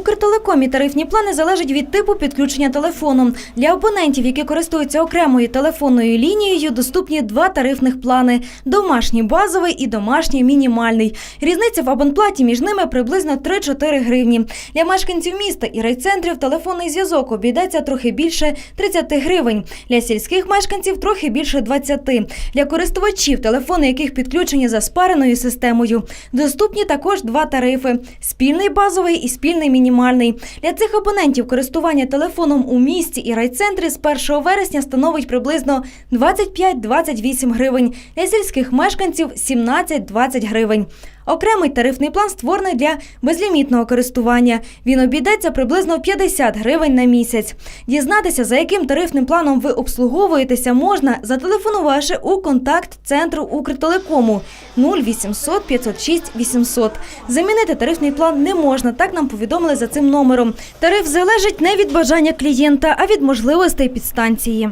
Укртелекомі тарифні плани залежать від типу підключення телефону. Для абонентів, які користуються окремою телефонною лінією, доступні два тарифних плани: домашній базовий і домашній мінімальний. Різниця в абонплаті між ними приблизно 3-4 гривні. Для мешканців міста і райцентрів телефонний зв'язок обійдеться трохи більше 30 гривень. Для сільських мешканців трохи більше 20. Для користувачів, телефони яких підключені за спареною системою. Доступні також два тарифи: спільний базовий і спільний мінімальний. Для цих абонентів користування телефоном у місті і райцентрі з 1 вересня становить приблизно 25-28 гривень. Для сільських мешканців 17-20 гривень. Окремий тарифний план створений для безлімітного користування. Він обійдеться приблизно 50 гривень на місяць. Дізнатися, за яким тарифним планом ви обслуговуєтеся, можна, зателефонувавши у контакт центру Укртелекому 0800 506 800. Замінити тарифний план не можна, так нам повідомили за цим номером. Тариф залежить не від бажання клієнта, а від можливостей підстанції.